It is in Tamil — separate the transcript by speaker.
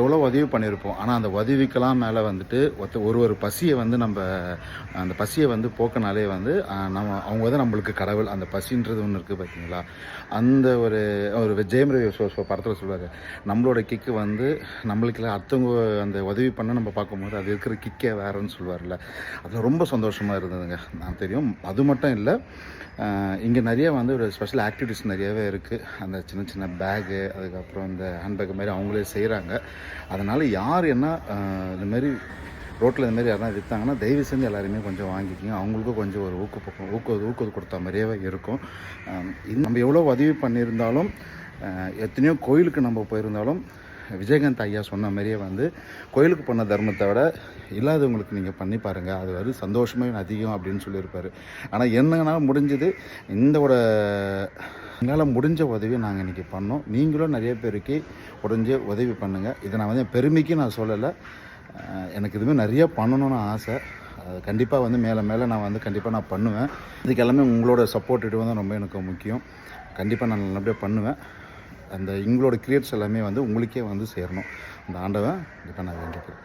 Speaker 1: எவ்வளோ உதவி பண்ணியிருப்போம் ஆனால் அந்த உதவிக்கெல்லாம் மேலே வந்துட்டு ஒத்த ஒரு ஒரு பசியை வந்து நம்ம அந்த பசியை வந்து போக்கினாலே வந்து நம்ம அவங்க வந்து நம்மளுக்கு கடவுள். அந்த பசின்றது ஒன்று இருக்குது பார்த்தீங்களா அந்த ஒரு ஒரு ஜெயம் ரவி சோ படத்தில் சொல்லுவார். நம்மளோட கிக்கு வந்து நம்மளுக்கு அடுத்தவங்க அந்த உதவி பண்ண நம்ம பார்க்கும்போது அது இருக்கிற கிக்கே வேறுன்னு சொல்லுவார்ல அது ரொம்ப சந்தோஷமாக இருந்ததுங்க. நான் தெரியும். அது மட்டும் இல்லை இங்கே நிறைய வந்து ஒரு ஸ்பெஷல் ஆக்டிவிட்டிஸ் நிறையவே இருக்குது அந்த சின்ன சின்ன பேகு அதுக்கப்புறம் இந்த ஹேண்ட்பேக் மாதிரி அவங்களே செய்கிறாங்க அதனால் யார் என்ன ஆஹ், இந்த மாதிரி ரோட்டில் இந்த மாதிரி யாராவது விற்றாங்கன்னா தயவு செஞ்சு எல்லாருமே கொஞ்சம் வாங்கிக்கிங்க. அவங்களுக்கும் கொஞ்சம் ஒரு ஊக்கப்பக்கம் ஊக்க ஊக்கம் கொடுத்த மாதிரியே இருக்கும். இது நம்ம எவ்வளோ உதவி பண்ணியிருந்தாலும் எத்தனையோ கோயிலுக்கு நம்ம போயிருந்தாலும் விஜயகாந்த் ஐயா சொன்ன மாதிரியே வந்து கோயிலுக்கு பண்ண தர்மத்தை விட இல்லாதவங்களுக்கு நீங்கள் பண்ணி பாருங்கள் அது வந்து சந்தோஷமே அதிகம் அப்படின்னு சொல்லியிருப்பார். ஆனால் என்னன்னா முடிஞ்சது இந்தோட எங்களால் முடிஞ்ச உதவி நாங்கள் இன்றைக்கி பண்ணோம். நீங்களும் நிறைய பேருக்கு உடஞ்ச உதவி பண்ணுங்கள் இதை நான் வந்து என் பெருமைக்கு நான் சொல்லலை. எனக்கு இதுமாதிரி நிறைய பண்ணணும்னு ஆசை. கண்டிப்பாக வந்து மேலே மேலே நான் வந்து கண்டிப்பாக நான் பண்ணுவேன். இதுக்கு எல்லாமே உங்களோட சப்போர்ட் இது வந்து ரொம்ப எனக்கு முக்கியம். கண்டிப்பாக நான் நல்லபடியாக பண்ணுவேன். அந்த எங்களோட கிரியேட்ஸ் எல்லாமே வந்து உங்களுக்கே வந்து சேரணும். அந்த ஆண்டவன் கண்டிப்பாக நான் வேண்டிக்கிறேன்.